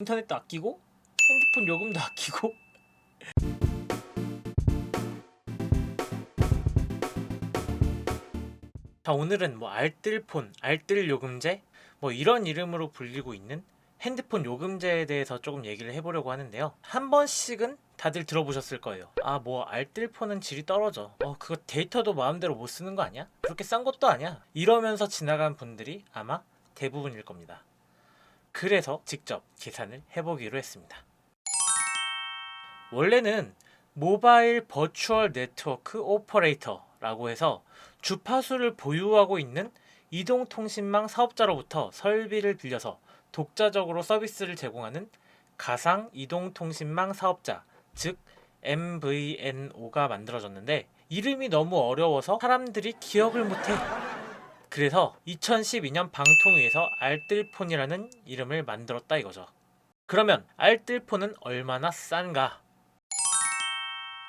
인터넷도 아끼고 핸드폰 요금도 아끼고 자 오늘은 뭐 알뜰폰, 알뜰 요금제 뭐 이런 이름으로 불리고 있는 핸드폰 요금제에 대해서 조금 얘기를 해보려고 하는데요. 한 번씩은 다들 들어보셨을 거예요. 아 뭐 알뜰폰은 질이 떨어져. 어 그거 데이터도 마음대로 못 쓰는 거 아니야? 그렇게 싼 것도 아니야. 이러면서 지나간 분들이 아마 대부분일 겁니다. 그래서 직접 계산을 해보기로 했습니다. 원래는 모바일 버추얼 네트워크 오퍼레이터라고 해서 주파수를 보유하고 있는 이동통신망 사업자로부터 설비를 빌려서 독자적으로 서비스를 제공하는 가상 이동통신망 사업자, 즉 MVNO가 만들어졌는데 이름이 너무 어려워서 사람들이 기억을 못해. 그래서 2012년 방통위에서 알뜰폰이라는 이름을 만들었다 이거죠. 그러면 알뜰폰은 얼마나 싼가?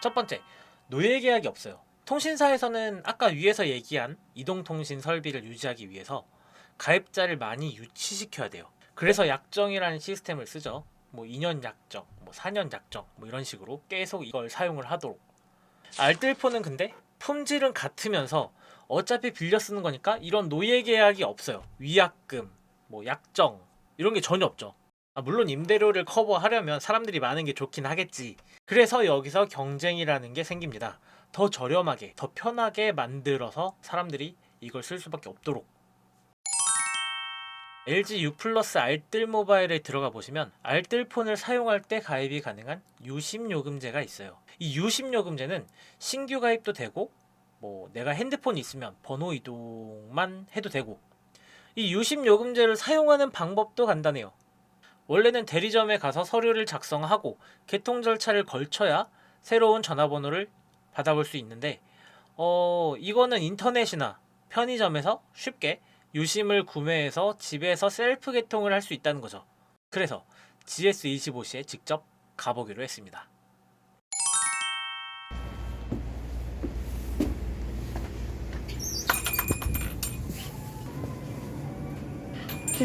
첫 번째, 노예 계약이 없어요. 통신사에서는 아까 위에서 얘기한 이동통신 설비를 유지하기 위해서 가입자를 많이 유치시켜야 돼요. 그래서 약정이라는 시스템을 쓰죠. 뭐 2년 약정, 뭐 4년 약정, 뭐 이런 식으로 계속 이걸 사용을 하도록. 알뜰폰은 근데 품질은 같으면서 어차피 빌려 쓰는 거니까 이런 노예 계약이 없어요. 위약금, 뭐 약정 이런 게 전혀 없죠. 아, 물론 임대료를 커버하려면 사람들이 많은 게 좋긴 하겠지. 그래서 여기서 경쟁이라는 게 생깁니다. 더 저렴하게, 더 편하게 만들어서 사람들이 이걸 쓸 수밖에 없도록. LG U 플러스 알뜰 모바일에 들어가 보시면 알뜰폰을 사용할 때 가입이 가능한 유심 요금제가 있어요. 이 유심 요금제는 신규 가입도 되고 뭐 내가 핸드폰이 있으면 번호 이동만 해도 되고 이 유심 요금제를 사용하는 방법도 간단해요. 원래는 대리점에 가서 서류를 작성하고 개통 절차를 걸쳐야 새로운 전화번호를 받아볼 수 있는데 어 이거는 인터넷이나 편의점에서 쉽게 유심을 구매해서 집에서 셀프 개통을 할 수 있다는 거죠. 그래서 GS25시에 직접 가보기로 했습니다.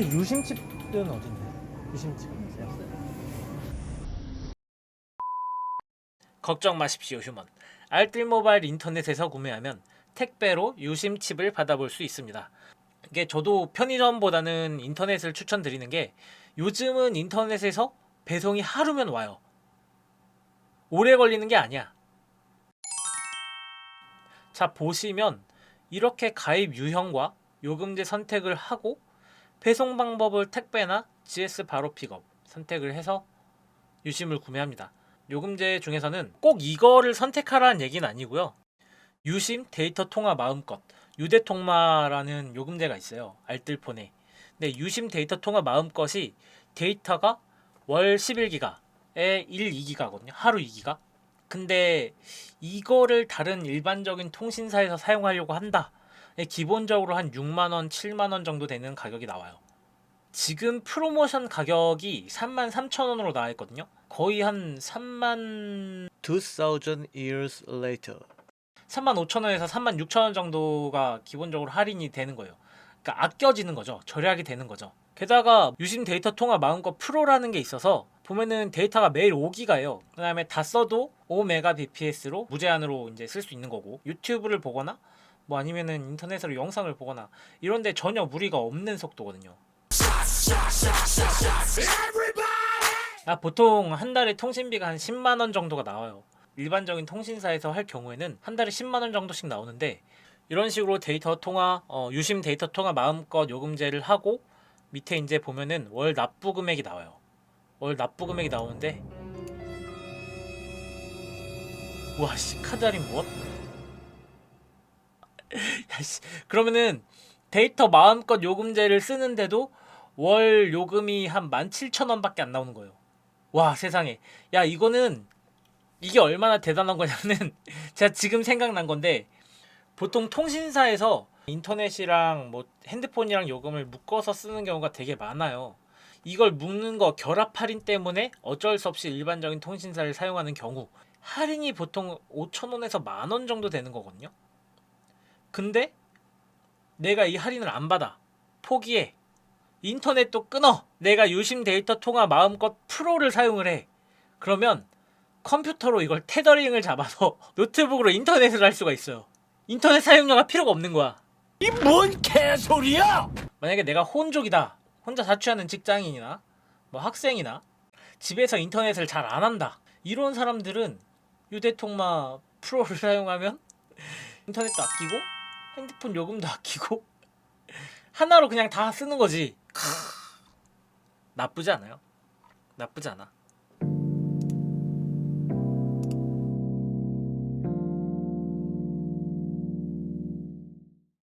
유심칩은 어딘데? 유심칩 걱정 마십시오, 휴먼. 알뜰 모바일 인터넷에서 구매하면 택배로 유심칩을 받아볼 수 있습니다. 이게 저도 편의점보다는 인터넷을 추천드리는 게 요즘은 인터넷에서 배송이 하루면 와요. 오래 걸리는 게 아니야. 자, 보시면 이렇게 가입 유형과 요금제 선택을 하고 배송 방법을 택배나 GS 바로 픽업 선택을 해서 유심을 구매합니다. 요금제 중에서는 꼭 이거를 선택하라는 얘기는 아니고요. 유심 데이터 통화 마음껏 유대통마라는 요금제가 있어요. 알뜰폰에. 근데 유심 데이터 통화 마음껏이 데이터가 월 11기가에 1, 2기가거든요. 하루 2기가. 근데 이거를 다른 일반적인 통신사에서 사용하려고 한다. 기본적으로 한 6만 원, 7만 원 정도 되는 가격이 나와요. 지금 프로모션 가격이 3만 3천 원으로 나와 있거든요. 거의 한 3만 2000 years later. 3만 5천 원에서 3만 6천 원 정도가 기본적으로 할인이 되는 거예요. 그러니까 아껴지는 거죠. 절약이 되는 거죠. 게다가 유심 데이터 통화 마음껏 프로라는 게 있어서 보면은 데이터가 매일 5기가예요. 그다음에 다 써도 5메가bps로 무제한으로 이제 쓸 수 있는 거고 유튜브를 보거나 뭐 아니면은 인터넷으로 영상을 보거나 이런데 전혀 무리가 없는 속도거든요. 아, 보통 한 달에 통신비가 한 10만 원 정도가 나와요. 일반적인 통신사에서 할 경우에는 한 달에 10만 원 정도씩 나오는데 이런 식으로 데이터 통화, 어, 유심 데이터 통화 마음껏 요금제를 하고 밑에 이제 보면은 월 납부 금액이 나와요. 월 납부 금액이 나오는데 와, 씨, 카드 할인 무엇? 야, 씨. 그러면은 데이터 마음껏 요금제를 쓰는데도 월 요금이 한 17,000원밖에 안 나오는 거예요. 와, 세상에. 야, 이거는 이게 얼마나 대단한 거냐면 제가 지금 생각난 건데 보통 통신사에서 인터넷이랑 뭐 핸드폰이랑 요금을 묶어서 쓰는 경우가 되게 많아요. 이걸 묶는 거 결합 할인 때문에 어쩔 수 없이 일반적인 통신사를 사용하는 경우 할인이 보통 5,000원에서 만 원 정도 되는 거거든요. 근데 내가 이 할인을 안 받아. 포기해. 인터넷도 끊어. 내가 유심 데이터 통화 마음껏 프로를 사용을 해. 그러면 컴퓨터로 이걸 테더링을 잡아서 노트북으로 인터넷을 할 수가 있어요. 인터넷 사용료가 필요가 없는 거야. 이 뭔 개소리야! 만약에 내가 혼족이다. 혼자 자취하는 직장인이나 뭐 학생이나 집에서 인터넷을 잘 안 한다. 이런 사람들은 휴대통화 프로를 사용하면 인터넷도 아끼고 핸드폰 요금도 아끼고 하나로 그냥 다 쓰는 거지. 나쁘지 않아요. 나쁘지 않아.